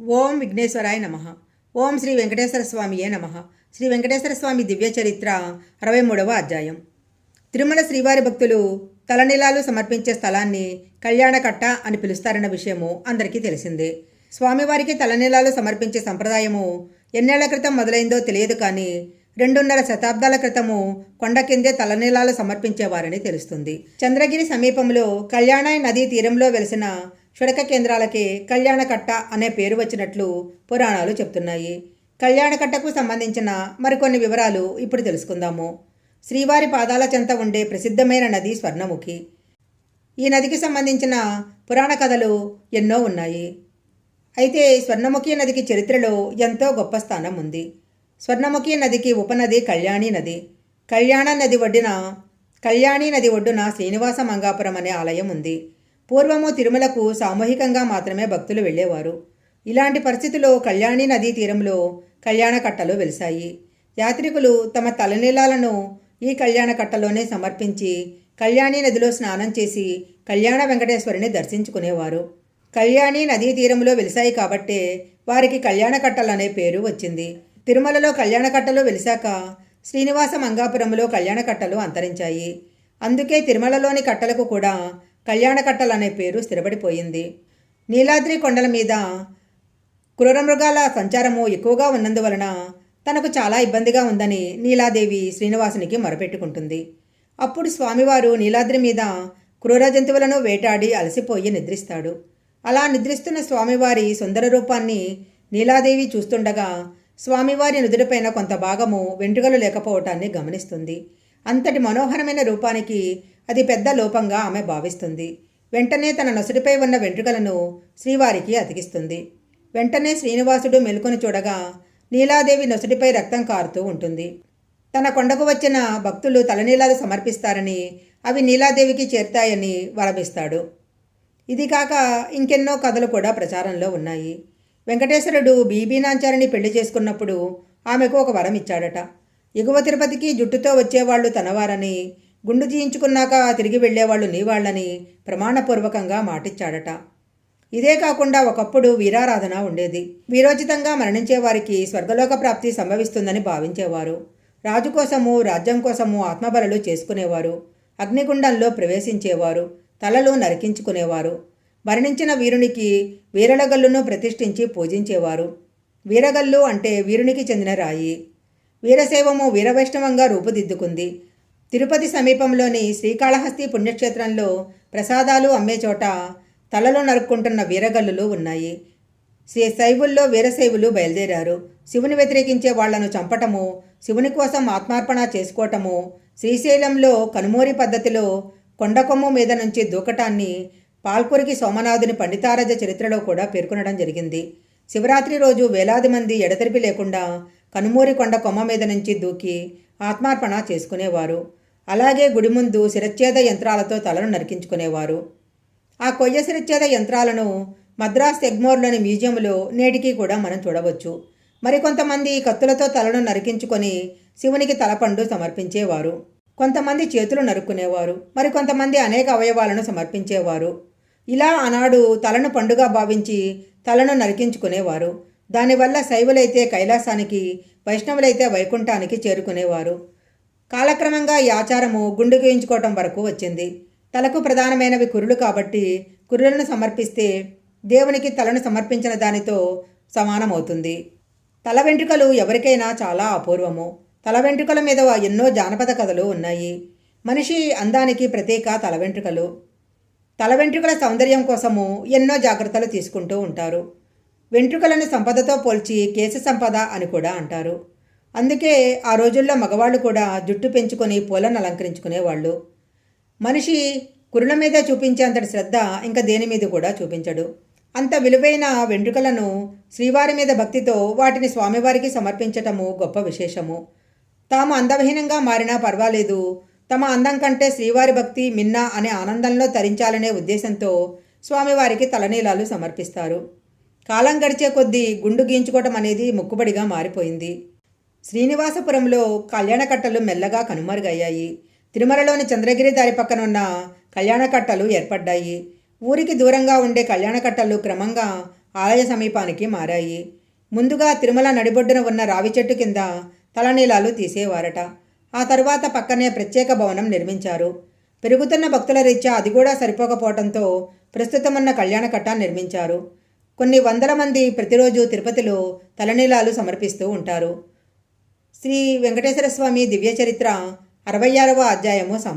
ఓం విఘ్నేశ్వరాయ నమ. ఓం శ్రీ వెంకటేశ్వర స్వామియే నమ. శ్రీ వెంకటేశ్వర స్వామి దివ్య చరిత్ర అరవై మూడవ అధ్యాయం. తిరుమల శ్రీవారి భక్తులు తలనీలాలు సమర్పించే స్థలాన్ని కళ్యాణకట్ట అని పిలుస్తారన్న విషయము అందరికీ తెలిసిందే. స్వామివారికి తలనీలాలు సమర్పించే సంప్రదాయము ఎన్నేళ్ళ క్రితం మొదలైందో తెలియదు కానీ రెండున్నర శతాబ్దాల క్రితము కొండ కిందే తలనీలాలు సమర్పించేవారని తెలుస్తుంది. చంద్రగిరి సమీపంలో కళ్యాణాయ్ నదీ తీరంలో వెలిసిన షుడక కేంద్రాలకే కళ్యాణకట్ట అనే పేరు వచ్చినట్లు పురాణాలు చెప్తున్నాయి. కళ్యాణకట్టకు సంబంధించిన మరికొన్ని వివరాలు ఇప్పుడు తెలుసుకుందాము. శ్రీవారి పాదాల చెంత ఉండే ప్రసిద్ధమైన నది స్వర్ణముఖి. ఈ నదికి సంబంధించిన పురాణ కథలు ఎన్నో ఉన్నాయి. అయితే స్వర్ణముఖి నదికి చరిత్రలో ఎంతో గొప్ప స్థానం ఉంది. స్వర్ణముఖి నదికి ఉపనది కళ్యాణి నది. కళ్యాణ నది ఒడ్డున కళ్యాణి నది ఒడ్డున శ్రీనివాస మంగాపురం అనే ఆలయం ఉంది. పూర్వము తిరుమలకు సామూహికంగా మాత్రమే భక్తులు వెళ్ళేవారు. ఇలాంటి పరిస్థితిలో కళ్యాణి నదీ తీరంలో కళ్యాణ కట్టలు వెలిశాయి. యాత్రికులు తమ తలనీలాలను ఈ కళ్యాణ కట్టలోనే సమర్పించి కళ్యాణి నదిలో స్నానం చేసి కళ్యాణ వెంకటేశ్వరుని దర్శించుకునేవారు. కళ్యాణి నదీ తీరంలో వెలిశాయి కాబట్టే వారికి కళ్యాణ కట్టలు అనే పేరు వచ్చింది. తిరుమలలో కళ్యాణ కట్టలు వెలిశాక శ్రీనివాస మంగాపురంలో కళ్యాణ కట్టలు అంతరించాయి. అందుకే తిరుమలలోని కట్టలకు కూడా కళ్యాణకట్టలు అనే పేరు స్థిరపడిపోయింది. నీలాద్రి కొండల మీద క్రూరమృగాల సంచారము ఎక్కువగా ఉన్నందువలన తనకు చాలా ఇబ్బందిగా ఉందని నీలాదేవి శ్రీనివాసునికి మొరపెట్టుకుంటుంది. అప్పుడు స్వామివారు నీలాద్రి మీద క్రూర జంతువులను వేటాడి అలసిపోయి నిద్రిస్తాడు. అలా నిద్రిస్తున్న స్వామివారి సుందర రూపాన్ని నీలాదేవి చూస్తుండగా స్వామివారి నుదుటిపైన కొంత భాగము వెంట్రుకలు లేకపోవటాన్ని గమనిస్తుంది. అంతటి మనోహరమైన రూపానికి అది పెద్ద లోపంగా ఆమె భావిస్తుంది. వెంటనే తన నొసటిపై ఉన్న వెంట్రుకలను శ్రీవారికి అతికిస్తుంది. వెంటనే శ్రీనివాసుడు మెలుకొని చూడగా నీలాదేవి నొసటిపై రక్తం కారుతూ ఉంటుంది. తన కొండకు వచ్చిన భక్తులు తలనీలాలు సమర్పిస్తారని అవి నీలాదేవికి చేరుతాయని వరమిస్తాడు. ఇది కాక ఇంకెన్నో కథలు కూడా ప్రచారంలో ఉన్నాయి. వెంకటేశ్వరుడు బీబీనాంచారిని పెళ్ళి చేసుకున్నప్పుడు ఆమెకు ఒక వరం ఇచ్చాడట ఎగువ తిరుపతికి జుట్టుతో వచ్చేవాళ్ళు తనవారని గుండు జీయించుకున్నాక తిరిగి వెళ్ళేవాళ్ళు నీవాళ్ళని ప్రమాణపూర్వకంగా మాటిచ్చాడట. ఇదే కాకుండా ఒకప్పుడు వీరారాధన ఉండేది. వీరోచితంగా మరణించే వారికి స్వర్గలోక ప్రాప్తి సంభవిస్తుందని భావించేవారు. రాజు కోసము రాజ్యం కోసము ఆత్మబలలు చేసుకునేవారు. అగ్నిగుండంలో ప్రవేశించేవారు. తలలు నరికించుకునేవారు. మరణించిన వీరునికి వీరలగల్లును ప్రతిష్ఠించి పూజించేవారు. వీరగల్లు అంటే వీరునికి చెందిన రాయి. వీరశైవము వీరవైష్ణవంగా రూపుదిద్దుకుంది. తిరుపతి సమీపంలోని శ్రీకాళహస్తి పుణ్యక్షేత్రంలో ప్రసాదాలు అమ్మే చోట తలలు నరుక్కుంటున్న వీరగల్లులు ఉన్నాయి. శ్రీ శైవుల్లో వీరశైవులు బయలుదేరారు. శివుని వ్యతిరేకించే వాళ్ళను చంపటము శివుని కోసం ఆత్మార్పణ చేసుకోవటము శ్రీశైలంలో కనుమూరి పద్ధతిలో కొండకొమ్ము మీద నుంచి దూకటాన్ని పాల్కురికి సోమనాథుని పండితారాజ చరిత్రలో కూడా పేర్కొనడం జరిగింది. శివరాత్రి రోజు వేలాది మంది ఎడతెరిపి లేకుండా కనుమూరి కొండ కొమ్మ మీద నుంచి దూకి ఆత్మార్పణ చేసుకునేవారు. అలాగే గుడి ముందు శిరచ్ఛేద యంత్రాలతో తలను నరికించుకునేవారు. ఆ కొయ్య శిరచ్ఛేద యంత్రాలను మద్రాస్ ఎగ్మోర్లోని మ్యూజియంలో నేటికి కూడా మనం చూడవచ్చు. మరికొంతమంది కత్తులతో తలను నరికించుకొని శివునికి తలపండు సమర్పించేవారు. కొంతమంది చేతులు నరుక్కునేవారు. మరికొంతమంది అనేక అవయవాలను సమర్పించేవారు. ఇలా ఆనాడు తలను పండుగ భావించి తలను నరికించుకునేవారు. దానివల్ల శైవులైతే కైలాసానికి వైష్ణవులైతే వైకుంఠానికి చేరుకునేవారు. కాలక్రమంగా ఈ ఆచారము గుండు గీయించుకోవటం వరకు వచ్చింది. తలకు ప్రధానమైనవి కురులు కాబట్టి కురులను సమర్పిస్తే దేవునికి తలను సమర్పించిన దానితో సమానమవుతుంది. తల వెంట్రుకలు ఎవరికైనా చాలా అపూర్వము. తల వెంట్రుకల మీద ఎన్నో జానపద కథలు ఉన్నాయి. మనిషి అందానికి ప్రత్యేక తల వెంట్రుకలు. తల వెంట్రుకల సౌందర్యం కోసము ఎన్నో జాగ్రత్తలు తీసుకుంటూ ఉంటారు. వెంట్రుకలను సంపదతో పోల్చి కేశ సంపద అని కూడా అంటారు. అందుకే ఆ రోజుల్లో మగవాళ్ళు కూడా జుట్టు పెంచుకొని పూలను అలంకరించుకునేవాళ్ళు. మనిషి కురుల మీద చూపించేంతటి శ్రద్ధ ఇంకా దేని మీద కూడా చూపించడు. అంత విలువైన వెంట్రుకలను శ్రీవారి మీద భక్తితో వాటిని స్వామివారికి సమర్పించటము గొప్ప విశేషము. తాము అందవిహీనంగా మారినా పర్వాలేదు. తమ అందం కంటే శ్రీవారి భక్తి మిన్న అనే ఆనందంలో తరించాలనే ఉద్దేశంతో స్వామివారికి తలనీలాలు సమర్పిస్తారు. కాలం గడిచే కొద్దీ గుండు గీయించుకోవటం అనేది మొక్కుబడిగా మారిపోయింది. శ్రీనివాసపురంలో కళ్యాణకట్టలు మెల్లగా కనుమరుగయ్యాయి. తిరుమలలోని చంద్రగిరి దారి పక్కన ఉన్న కళ్యాణకట్టలు ఏర్పడ్డాయి. ఊరికి దూరంగా ఉండే కళ్యాణకట్టలు క్రమంగా ఆలయ సమీపానికి మారాయి. ముందుగా తిరుమల నడిబొడ్డున ఉన్న రావి చెట్టు కింద తలనీలాలు తీసేవారట. ఆ తరువాత పక్కనే ప్రత్యేక భవనం నిర్మించారు. పెరుగుతున్న భక్తుల రీత్యా అది కూడా సరిపోకపోవడంతో ప్రస్తుతం ఉన్న కళ్యాణ కట్ట నిర్మించారు. కొన్ని వందల మంది ప్రతిరోజు తిరుపతిలో తలనీలాలు సమర్పిస్తూ ఉంటారు. శ్రీ వెంకటేశ్వర స్వామి దివ్య చరిత్ర అరవై ఆరవ అధ్యాయము సంపూర్ణ